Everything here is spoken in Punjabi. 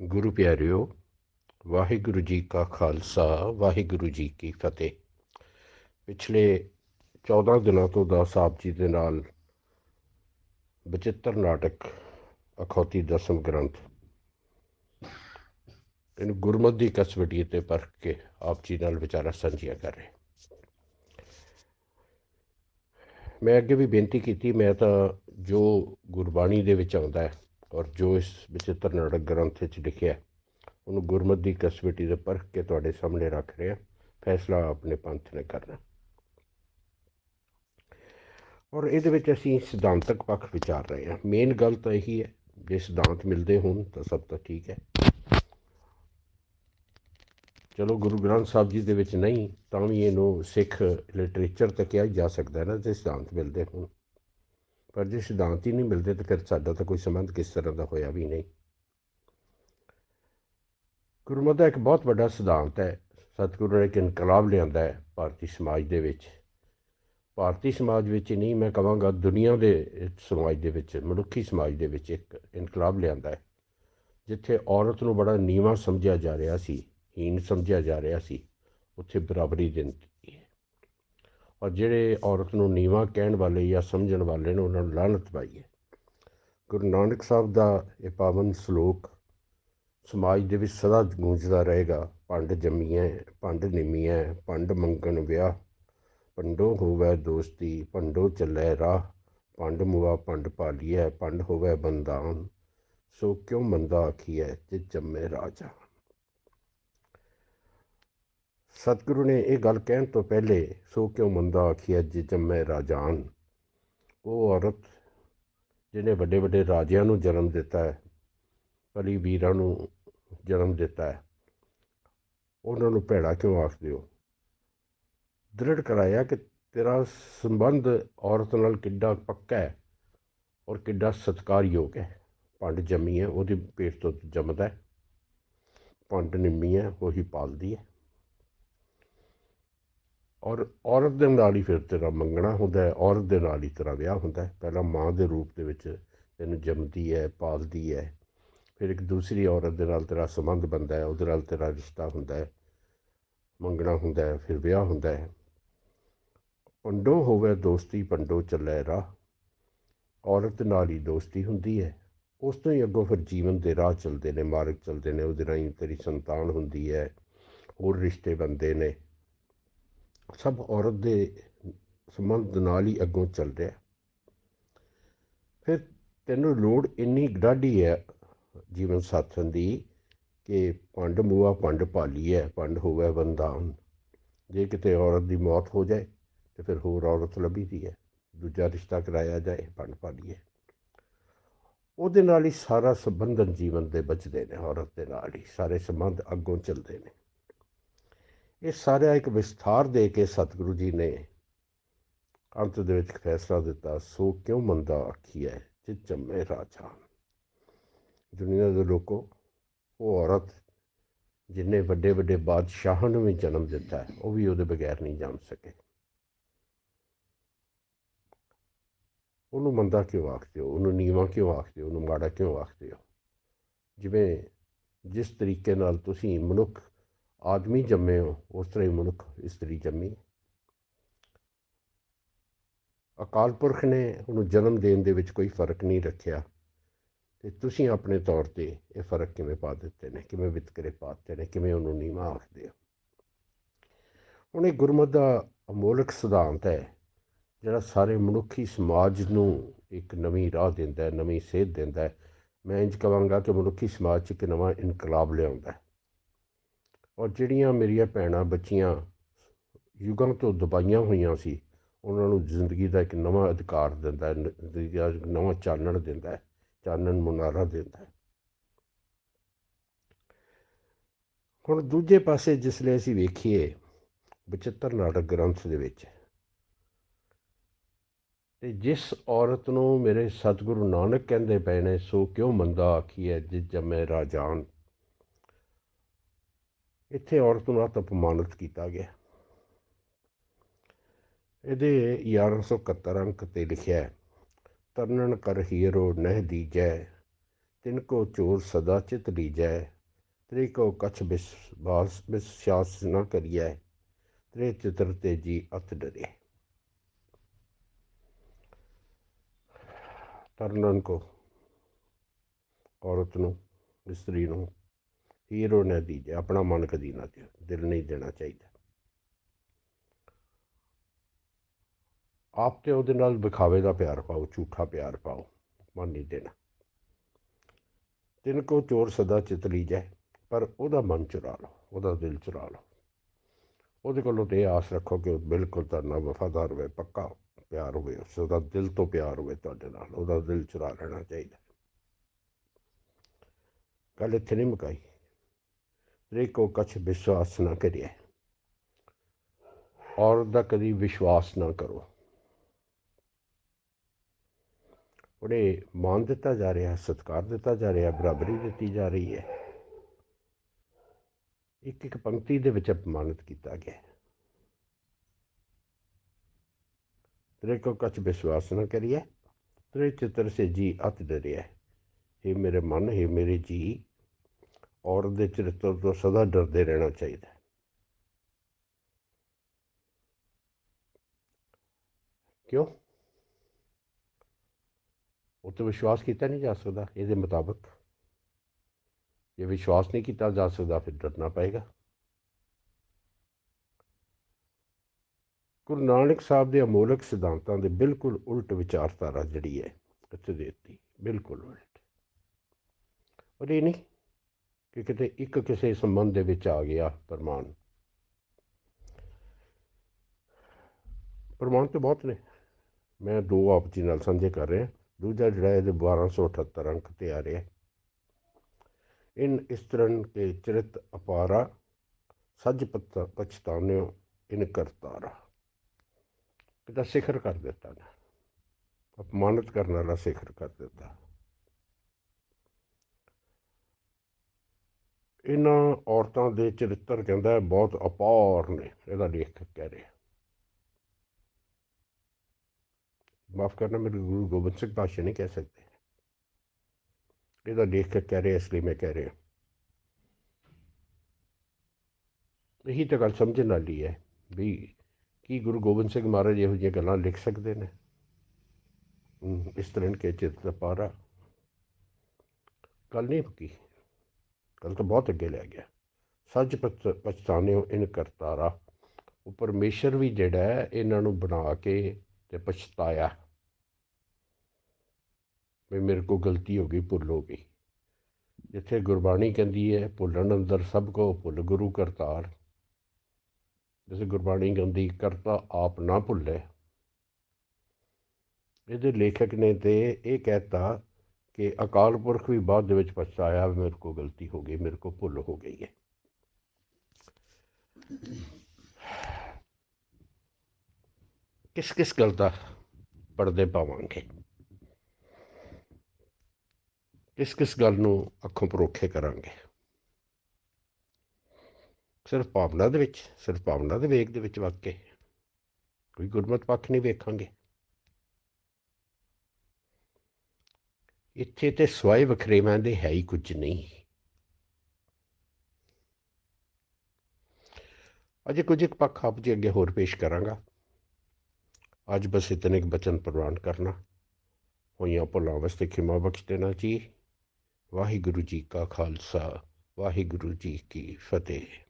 ਗੁਰੂ ਪਿਆਰਿਓ, ਵਾਹਿਗੁਰੂ ਜੀ ਕਾ ਖਾਲਸਾ, ਵਾਹਿਗੁਰੂ ਜੀ ਕੀ ਫਤਿਹ। ਪਿਛਲੇ 14 ਦਿਨਾਂ ਤੋਂ ਦਾਸ ਆਪ ਜੀ ਦੇ ਨਾਲ ਬਚਿੱਤਰ ਨਾਟਕ ਅਖੌਤੀ ਦਸਮ ਗ੍ਰੰਥ ਇਹਨੂੰ ਗੁਰਮਤ ਦੀ ਕਸਵਟੀ ਤੇ ਪਰਖ ਕੇ ਆਪ ਜੀ ਨਾਲ ਵਿਚਾਰਾ ਸਾਂਝੀਆਂ ਕਰ ਰਹੇ ਮੈਂ ਅੱਗੇ ਵੀ ਬੇਨਤੀ ਕੀਤੀ, ਮੈਂ ਤਾਂ ਜੋ ਗੁਰਬਾਣੀ ਦੇ ਵਿੱਚ ਆਉਂਦਾ ਹੈ ਔਰ ਜੋ ਇਸ ਬਚਿੱਤਰ ਨਾਟਕ ਗ੍ਰੰਥ ਵਿੱਚ ਲਿਖਿਆ ਉਹਨੂੰ ਗੁਰਮਤ ਦੀ ਕਸਵਟੀ ਦੇ ਪਰਖ ਕੇ ਤੁਹਾਡੇ ਸਾਹਮਣੇ ਰੱਖ ਰਿਹਾ ਫੈਸਲਾ ਆਪਣੇ ਪੰਥ ਨੇ ਕਰਨਾ ਔਰ ਇਹਦੇ ਵਿੱਚ ਅਸੀਂ ਸਿਧਾਂਤਕ ਪੱਖ ਵਿਚਾਰ ਰਹੇ ਹਾਂ। ਮੇਨ ਗੱਲ ਤਾਂ ਇਹੀ ਹੈ, ਜੇ ਸਿਧਾਂਤ ਮਿਲਦੇ ਹੋਣ ਤਾਂ ਸਭ ਤਾਂ ਠੀਕ ਹੈ। ਚਲੋ ਗੁਰੂ ਗ੍ਰੰਥ ਸਾਹਿਬ ਜੀ ਦੇ ਵਿੱਚ ਨਹੀਂ, ਤਾਂ ਵੀ ਇਹਨੂੰ ਸਿੱਖ ਲਿਟਰੇਚਰ ਤੇ ਕਿਹਾ ਜਾ ਸਕਦਾ ਹੈ ਨਾ, ਜੇ ਸਿਧਾਂਤ ਮਿਲਦੇ ਹੋਣ। ਪਰ ਜੇ ਸਿਧਾਂਤ ਹੀ ਨਹੀਂ ਮਿਲਦੇ ਤਾਂ ਫਿਰ ਸਾਡਾ ਤਾਂ ਕੋਈ ਸੰਬੰਧ ਕਿਸ ਤਰ੍ਹਾਂ ਦਾ ਹੋਇਆ ਵੀ ਨਹੀਂ। ਗੁਰਮਤ ਦਾ ਇੱਕ ਬਹੁਤ ਵੱਡਾ ਸਿਧਾਂਤ ਹੈ, ਸਤਿਗੁਰੂ ਨੇ ਇੱਕ ਇਨਕਲਾਬ ਲਿਆਂਦਾ ਹੈ ਭਾਰਤੀ ਸਮਾਜ ਦੇ ਵਿੱਚ। ਭਾਰਤੀ ਸਮਾਜ ਵਿੱਚ ਨਹੀਂ, ਮੈਂ ਕਹਾਂਗਾ ਦੁਨੀਆ ਦੇ ਸਮਾਜ ਦੇ ਵਿੱਚ, ਮਨੁੱਖੀ ਸਮਾਜ ਦੇ ਵਿੱਚ ਇੱਕ ਇਨਕਲਾਬ ਲਿਆਂਦਾ ਹੈ, ਜਿੱਥੇ ਔਰਤ ਨੂੰ ਬੜਾ ਨੀਵਾ ਸਮਝਿਆ ਜਾ ਰਿਹਾ ਸੀ, ਹੀਣ ਸਮਝਿਆ ਜਾ ਰਿਹਾ ਸੀ, ਉੱਥੇ ਬਰਾਬਰੀ ਦਿੱਤੀ ਔਰ ਜਿਹੜੇ ਔਰਤ ਨੂੰ ਨੀਵਾ ਕਹਿਣ ਵਾਲੇ ਜਾਂ ਸਮਝਣ ਵਾਲੇ ਨੇ, ਉਹਨਾਂ ਨੂੰ ਲਾਹਨਤ ਪਾਈ ਹੈ। ਗੁਰੂ ਨਾਨਕ ਸਾਹਿਬ ਦਾ ਇਹ ਪਾਵਨ ਸ਼ਲੋਕ ਸਮਾਜ ਦੇ ਵਿੱਚ ਸਦਾ ਗੂੰਜਦਾ ਰਹੇਗਾ। ਪੰਡ ਜੰਮੀਐ ਪੰਡ ਨਿੰਮੀਐ, ਭੰਡ ਮੰਗਣ ਵਿਆਹ, ਭੰਡੋ ਹੋਵੇ ਦੋਸਤੀ, ਭੰਡੋ ਚੱਲੇ ਰਾਹ, ਭੰਡ ਮੁਆ ਪੰਡ ਪਾਲੀਐ ਭੰਡ ਹੋਵੇ ਬੰਦਾਨ ਸੋ ਕਿਉ ਮੰਦਾ ਆਖੀਐ ਜੇ ਜੰਮੇ ਰਾਜਾ ਸਤਿਗੁਰੂ ਨੇ ਇਹ ਗੱਲ ਕਹਿਣ ਤੋਂ ਪਹਿਲੇ ਸੋ ਕਿਉਂ ਮੰਦਾ ਆਖੀਐ ਜੇ ਜੰਮੇ ਰਾਜਾਨ? ਉਹ ਔਰਤ ਜਿਹਨੇ ਵੱਡੇ ਵੱਡੇ ਰਾਜਿਆਂ ਨੂੰ ਜਨਮ ਦਿੱਤਾ ਹੈ, ਭਲੀ ਵੀਰਾਂ ਨੂੰ ਜਨਮ ਦਿੱਤਾ ਹੈ, ਉਹਨਾਂ ਨੂੰ ਭੈੜਾ ਕਿਉਂ ਆਖਦੇ ਹੋ? ਦ੍ਰਿੜ ਕਰਾਇਆ ਕਿ ਤੇਰਾ ਸੰਬੰਧ ਔਰਤ ਨਾਲ ਕਿੱਡਾ ਪੱਕਾ ਹੈ ਔਰ ਕਿੱਡਾ ਸਤਿਕਾਰਯੋਗ ਹੈ। ਪੰਡ ਜੰਮੀ ਹੈ, ਉਹਦੀ ਪੇਟ ਤੋਂ ਜੰਮਦਾ ਹੈ ਪੰਡ ਨਿੰਮੀ ਹੈ, ਉਹੀ ਪਾਲਦੀ ਹੈ। ਔਰ ਔਰਤ ਦੇ ਨਾਲ ਹੀ ਫਿਰ ਤੇਰਾ ਮੰਗਣਾ ਹੁੰਦਾ ਔਰਤ ਦੇ ਨਾਲ ਹੀ ਤੇਰਾ ਵਿਆਹ ਹੁੰਦਾ ਪਹਿਲਾਂ ਮਾਂ ਦੇ ਰੂਪ ਦੇ ਵਿੱਚ ਤੈਨੂੰ ਜੰਮਦੀ ਹੈ, ਪਾਲਦੀ ਹੈ। ਫਿਰ ਇੱਕ ਦੂਸਰੀ ਔਰਤ ਦੇ ਨਾਲ ਤੇਰਾ ਸੰਬੰਧ ਬਣਦਾ ਹੈ, ਉਹਦੇ ਨਾਲ ਤੇਰਾ ਰਿਸ਼ਤਾ ਹੁੰਦਾ ਹੈ, ਮੰਗਣਾ ਹੁੰਦਾ ਹੈ, ਫਿਰ ਵਿਆਹ ਹੁੰਦਾ ਹੈ। ਪੰਡੋ ਹੋਵੇ, ਦੋਸਤੀ ਪੰਡੋ ਚੱਲੇ ਰਾਹ। ਔਰਤ ਨਾਲ ਹੀ ਦੋਸਤੀ ਹੁੰਦੀ ਹੈ। ਉਸ ਤੋਂ ਹੀ ਅੱਗੋਂ ਫਿਰ ਜੀਵਨ ਦੇ ਰਾਹ ਚੱਲਦੇ ਨੇ, ਮਾਰਗ ਚੱਲਦੇ ਨੇ, ਉਹਦੇ ਰਾਹੀਂ ਤੇਰੀ ਸੰਤਾਨ ਹੁੰਦੀ ਹੈ, ਹੋਰ ਰਿਸ਼ਤੇ ਬਣਦੇ ਨੇ। ਸਭ ਔਰਤ ਦੇ ਸੰਬੰਧ ਨਾਲ ਹੀ ਅੱਗੋਂ ਚੱਲ ਰਿਹਾ। ਫਿਰ ਤੈਨੂੰ ਲੋੜ ਇੰਨੀ ਡਾਢੀ ਹੈ ਜੀਵਨ ਸਾਥਣ ਦੀ ਕਿ ਪੰਡ ਮੂਆ ਪੰਡ ਭਾਲੀ ਹੈ ਪੰਡ ਹੋਵੇ ਬੰਦਾਨ ਜੇ ਕਿਤੇ ਔਰਤ ਦੀ ਮੌਤ ਹੋ ਜਾਏ ਤੇ ਫਿਰ ਹੋਰ ਔਰਤ ਲੱਭੀ ਦੀ ਹੈ। ਦੂਜਾ ਰਿਸ਼ਤਾ ਕਰਾਇਆ ਜਾਏ ਪੰਡ ਭਾਲੀਏ ਉਹਦੇ ਨਾਲ ਹੀ ਸਾਰਾ ਸੰਬੰਧਨ ਜੀਵਨ ਦੇ ਬਚਦੇ ਨੇ, ਔਰਤ ਦੇ ਨਾਲ ਹੀ ਸਾਰੇ ਸੰਬੰਧ ਅੱਗੋਂ ਚੱਲਦੇ ਨੇ। ਇਹ ਸਾਰਾ ਇੱਕ ਵਿਸਥਾਰ ਦੇ ਕੇ ਸਤਿਗੁਰੂ ਜੀ ਨੇ ਅੰਤ ਦੇ ਵਿੱਚ ਫੈਸਲਾ ਦਿੱਤਾ, ਸੋ ਕਿਉਂ ਮੰਦਾ ਆਖੀ ਹੈ ਜੇ ਜੰਮੇ ਰਾਜਾ? ਦੁਨੀਆ ਦੇ ਲੋਕੋ, ਉਹ ਔਰਤ ਜਿਨੇ ਵੱਡੇ ਵੱਡੇ ਬਾਦਸ਼ਾਹਾਂ ਨੂੰ ਵੀ ਜਨਮ ਦਿੱਤਾ ਉਹ ਵੀ ਉਹਦੇ ਬਗੈਰ ਨਹੀਂ ਜੰਮ ਸਕੇ। ਉਹਨੂੰ ਮੰਦਾ ਕਿਉਂ ਆਖਦੇ ਹੋ? ਉਹਨੂੰ ਨੀਵਾ ਕਿਉਂ ਆਖਦੇ ਹੋ? ਉਹਨੂੰ ਮਾੜਾ ਕਿਉਂ ਆਖਦੇ ਹੋ? ਜਿਵੇਂ ਜਿਸ ਤਰੀਕੇ ਨਾਲ ਤੁਸੀਂ ਮਨੁੱਖ ਆਦਮੀ ਜੰਮੇ ਹੋ, ਉਸ ਤਰ੍ਹਾਂ ਹੀ ਮਨੁੱਖ ਇਸਤਰੀ ਜੰਮੀ ਅਕਾਲ ਪੁਰਖ ਨੇ ਉਹਨੂੰ ਜਨਮ ਦੇਣ ਦੇ ਵਿੱਚ ਕੋਈ ਫ਼ਰਕ ਨਹੀਂ ਰੱਖਿਆ ਤੇ ਤੁਸੀਂ ਆਪਣੇ ਤੌਰ ਤੇ ਇਹ ਫ਼ਰਕ ਕਿਵੇਂ ਪਾ ਦਿੱਤੇ ਨੇ, ਕਿਵੇਂ ਵਿਤਕਰੇ ਪਾ ਦਿੱਤੇ ਨੇ, ਕਿਵੇਂ ਉਹਨੂੰ ਨੀਵਾ ਆਖਦੇ ਹੋ? ਹੁਣ ਇਹ ਗੁਰਮਤ ਦਾ ਅਮੋਲਕ ਸਿਧਾਂਤ ਹੈ, ਜਿਹੜਾ ਸਾਰੇ ਮਨੁੱਖੀ ਸਮਾਜ ਨੂੰ ਇੱਕ ਨਵੀਂ ਰਾਹ ਦਿੰਦਾ ਹੈ, ਨਵੀਂ ਸੇਧ ਦਿੰਦਾ ਹੈ। ਮੈਂ ਇੰਜ ਕਹਾਂਗਾ ਕਿ ਮਨੁੱਖੀ ਸਮਾਜ 'ਚ ਇੱਕ ਨਵਾਂ ਇਨਕਲਾਬ ਲਿਆਉਂਦਾ ਹੈ। ਔਰ ਜਿਹੜੀਆਂ ਮੇਰੀਆਂ ਭੈਣਾਂ ਬੱਚੀਆਂ ਯੁੱਗਾਂ ਤੋਂ ਦਬਾਈਆਂ ਹੋਈਆਂ ਸੀ, ਉਹਨਾਂ ਨੂੰ ਜ਼ਿੰਦਗੀ ਦਾ ਇੱਕ ਨਵਾਂ ਅਧਿਕਾਰ ਦਿੰਦਾ ਹੈ, ਜ਼ਿੰਦਗੀ ਦਾ ਨਵਾਂ ਚਾਨਣ ਦਿੰਦਾ ਹੈ, ਚਾਨਣ ਮੁਨਾਰਾ ਦਿੰਦਾ ਹੈ। ਹੁਣ ਦੂਜੇ ਪਾਸੇ ਜਿਸ ਲਈ ਅਸੀਂ ਵੇਖੀਏ, ਬਚਿੱਤਰ ਨਾਟਕ ਗ੍ਰੰਥ ਦੇ ਵਿੱਚ, ਤੇ ਜਿਸ ਔਰਤ ਨੂੰ ਮੇਰੇ ਸਤਿਗੁਰੂ ਨਾਨਕ ਕਹਿੰਦੇ ਪਏ ਨੇ, ਸੋ ਕਿਉਂ ਮੰਦਾ ਆਖੀ ਹੈ ਜਿਸ ਜੰਮੇ ਰਾਜਾਨ ਇੱਥੇ ਔਰਤ ਨੂੰ ਆਤ ਅਪਮਾਨਿਤ ਕੀਤਾ ਗਿਆ। ਇਹਦੇ 1171 ਅੰਕ ਤੇ ਲਿਖਿਆ ਹੈ ਤਰਨਨ ਕਰ ਹੀਰੋ ਨਹਿ ਦੀਜੈ ਤਿਨਕੋ ਚੋਰ ਸਦਾ ਚਿਤ ਲੀਜੈ, ਤ੍ਰੇ ਕੋ ਕਛ ਵਿਸਵਾਸ ਵਿਸ਼ਵਾਸ ਨ ਕਰੀਐ, ਤ੍ਰੇ ਚਿਤਰ ਤੇ ਜੀ ਅਤ ਡਰੇ। ਤਰਨਨ ਕੋ ਔਰਤ ਨੂੰ, ਇਸਤਰੀ ਨੂੰ ਹੀਰੋ ਨੇ ਦੀਜੇ ਆਪਣਾ ਮਨ ਕਦੀ ਨਾ ਦਿਓ ਦਿਲ ਨਹੀਂ ਦੇਣਾ ਚਾਹੀਦਾ। ਆਪ ਤੇ ਉਹਦੇ ਨਾਲ ਵਿਖਾਵੇ ਦਾ ਪਿਆਰ ਪਾਓ, ਝੂਠਾ ਪਿਆਰ ਪਾਓ, ਮਨ ਨਹੀਂ ਦੇਣਾ। ਤਿੰਨ ਕੋ ਚੋਰ ਸਦਾ ਚਿਤ ਜਾਏ, ਪਰ ਉਹਦਾ ਮਨ ਚੁਰਾ ਲਓ, ਉਹਦਾ ਦਿਲ ਚੁਰਾ ਲਓ। ਉਹਦੇ ਕੋਲੋਂ ਤੇ ਆਸ ਰੱਖੋ ਕਿ ਉਹ ਬਿਲਕੁਲ ਤੁਹਾਡਾ ਵਫਾਦਾਰ ਹੋਵੇ, ਪੱਕਾ ਪਿਆਰ ਹੋਵੇ, ਉਸ ਦਿਲ ਤੋਂ ਪਿਆਰ ਹੋਵੇ ਤੁਹਾਡੇ ਨਾਲ, ਉਹਦਾ ਦਿਲ ਚੁਰਾ ਲੈਣਾ ਚਾਹੀਦਾ। ਗੱਲ ਇੱਥੇ ਨਹੀਂ ਮੁਕਾਈ। ਰੇ ਕੋ ਕਛ ਵਿਸ਼ਵਾਸ ਨਾ ਕਰਿਏ। ਔਰ ਦਾ ਕਦੀ ਵਿਸ਼ਵਾਸ ਨਾ ਕਰੋ। ਉਹਨੇ ਮਾਨ ਦਿੱਤਾ ਜਾ ਰਿਹਾ, ਸਤਕਾਰ ਦਿੱਤਾ ਜਾ ਰਿਹਾ, ਬਰਾਬਰੀ ਦਿੱਤੀ ਜਾ ਰਹੀ ਹੈ। ਇੱਕ ਇੱਕ ਪੰਕਤੀ ਦੇ ਵਿੱਚ ਅਪਮਾਨਿਤ ਕੀਤਾ ਗਿਆ। ਤੇਰੇ ਕੋ ਕਛ ਵਿਸ਼ਵਾਸ ਨਾ ਕਰੀਏ। ਤੇਰੇ ਚਿੱਤਰ ਸੇ ਜੀ ਅਤ ਡਰਿਆ ਹੈ ਮੇਰੇ ਮਨ, ਹੈ ਮੇਰੇ ਜੀ ਔਰਤ ਦੇ ਚਰਿੱਤਰ ਤੋਂ ਸਦਾ ਡਰਦੇ ਰਹਿਣਾ ਚਾਹੀਦਾ। ਕਿਉਂ? ਉਹ ਵਿਸ਼ਵਾਸ ਕੀਤਾ ਨਹੀਂ ਜਾ ਸਕਦਾ, ਇਹਦੇ ਮੁਤਾਬਕ। ਜੇ ਵਿਸ਼ਵਾਸ ਨਹੀਂ ਕੀਤਾ ਜਾ ਸਕਦਾ, ਫਿਰ ਡਰਨਾ ਪਏਗਾ। ਗੁਰੂ ਨਾਨਕ ਸਾਹਿਬ ਦੇ ਅਮੋਲਕ ਸਿਧਾਂਤਾਂ ਦੇ ਬਿਲਕੁਲ ਉਲਟ ਵਿਚਾਰਧਾਰਾ ਜਿਹੜੀ ਹੈ, ਇੱਥੇ ਦਿੱਤੀ। ਬਿਲਕੁਲ ਉਲਟ। ਔਰ ਇਹ ਨਹੀਂ ਕਿ ਕਿਤੇ ਇੱਕ ਕਿਸੇ ਸੰਬੰਧ ਦੇ ਵਿੱਚ ਆ ਗਿਆ ਪ੍ਰਮਾਣ। ਪ੍ਰਮਾਣ ਤੇ ਬਹੁਤ ਨੇ। ਮੈਂ ਦੋ ਆਪ ਜੀ ਨਾਲ ਸਾਂਝੇ ਕਰ ਰਿਹਾ। ਦੂਜਾ ਜਿਹੜਾ ਇਹਦੇ 1278 ਅੰਕ ਤੇ ਆ ਰਿਹਾ। ਇਨ ਇਸਤਰਨ ਕੇ ਚਰਿਤ ਅਪਾਰਾ, ਸੱਜ ਪਛਤਾਨਿਓ ਇਨ ਕਰਤਾਰਾ। ਕਿਤਾ ਸਿਖਰ ਕਰ ਦਿੱਤਾ। ਨਾ ਅਪਮਾਨਿਤ ਕਰਨ ਵਾਲਾ ਸਿਖਰ ਕਰ ਦਿੱਤਾ। ਇਹਨਾਂ ਔਰਤਾਂ ਦੇ ਚਰਿੱਤਰ ਕਹਿੰਦਾ ਬਹੁਤ ਅਪਾਰ ਨੇ, ਇਹਦਾ ਲੇਖਕ ਕਹਿ ਰਿਹਾ। ਮਾਫ ਕਰਨਾ, ਮੇਰੇ ਗੁਰੂ ਗੋਬਿੰਦ ਸਿੰਘ ਪਾਸ਼ਾ ਨਹੀਂ ਕਹਿ ਸਕਦੇ। ਇਹਦਾ ਲੇਖਕ ਕਹਿ ਰਿਹਾ, ਇਸ ਲਈ ਮੈਂ ਕਹਿ ਰਿਹਾ। ਇਹੀ ਤਾਂ ਗੱਲ ਸਮਝਣ ਵਾਲੀ ਹੈ ਵੀ ਕੀ ਗੁਰੂ ਗੋਬਿੰਦ ਸਿੰਘ ਮਹਾਰਾਜ ਇਹੋ ਜਿਹੀਆਂ ਗੱਲਾਂ ਲਿਖ ਸਕਦੇ ਨੇ? ਇਸ ਤਰ੍ਹਾਂ ਕੇ ਚਿੱਤ ਪਾਰਾ। ਗੱਲ ਨਹੀਂ ਪੱਕੀ। ਕੱਲ ਤਾਂ ਬਹੁਤ ਅੱਗੇ ਲੈ ਗਿਆ। ਸੱਚ ਪਛਤਾਨਿਓ ਇਨ ਕਰਤਾਰਾ। ਉਹ ਪਰਮੇਸ਼ਰ ਵੀ ਜਿਹੜਾ ਇਹਨਾਂ ਨੂੰ ਬਣਾ ਕੇ ਤੇ ਪਛਤਾਇਆ। ਵੀ ਮੇਰੇ ਕੋ ਗਲਤੀ ਹੋ ਗਈ, ਭੁੱਲ ਹੋ ਗਈ। ਜਿੱਥੇ ਗੁਰਬਾਣੀ ਕਹਿੰਦੀ ਹੈ, ਭੁੱਲਣ ਅੰਦਰ ਸਭ ਕੋ ਭੁੱਲ ਗੁਰੂ ਕਰਤਾਰ। ਜਿਸ ਗੁਰਬਾਣੀ ਕਹਿੰਦੀ, ਕਰਤਾ ਆਪ ਨਾ ਭੁੱਲੇ। ਇਹਦੇ ਲੇਖਕ ਨੇ ਤੇ ਇਹ ਕਹਿਤਾ ਕਿ ਅਕਾਲ ਪੁਰਖ ਵੀ ਬਾਅਦ ਦੇ ਵਿੱਚ ਪਛਤਾਇਆ ਮੇਰੇ ਕੋ ਗਲਤੀ ਹੋ ਗਈ, ਮੇਰੇ ਕੋ ਭੁੱਲ ਹੋ ਗਈ ਹੈ। ਕਿਸ ਕਿਸ ਗੱਲ ਦਾ ਪਰਦੇ ਪਾਵਾਂਗੇ? ਕਿਸ ਕਿਸ ਗੱਲ ਨੂੰ ਅੱਖੋਂ ਪਰੋਖੇ ਕਰਾਂਗੇ? ਸਿਰਫ ਭਾਵਨਾ ਦੇ ਵਿੱਚ, ਸਿਰਫ ਭਾਵਨਾ ਦੇ ਵੇਗ ਦੇ ਵਿੱਚ ਵਾਕੇ ਕੋਈ ਗੁਰਮਤ ਪੱਖ ਨਹੀਂ ਵੇਖਾਂਗੇ। ਇੱਥੇ ਤੇ ਸਵਾਏ ਵਖਰੇਵਾਂ ਦੇ ਹੈ ਹੀ ਕੁਝ ਨਹੀਂ। ਅਜੇ ਕੁਝ ਇੱਕ ਪੱਖ ਆਪ ਜੀ ਅੱਗੇ ਹੋਰ ਪੇਸ਼ ਕਰਾਂਗਾ। ਅੱਜ ਬਸ ਇਤਨੇ ਇੱਕ ਬਚਨ ਪ੍ਰਵਾਨ ਕਰਨਾ। ਹੋਈਆਂ ਭੁੱਲਾਂ ਵਾਸਤੇ ਖਿਮਾ ਬਖਸ਼ ਦੇਣਾ ਜੀ। ਵਾਹਿਗੁਰੂ ਜੀ ਕਾ ਖਾਲਸਾ, ਵਾਹਿਗੁਰੂ ਜੀ ਕੀ ਫਤਿਹ।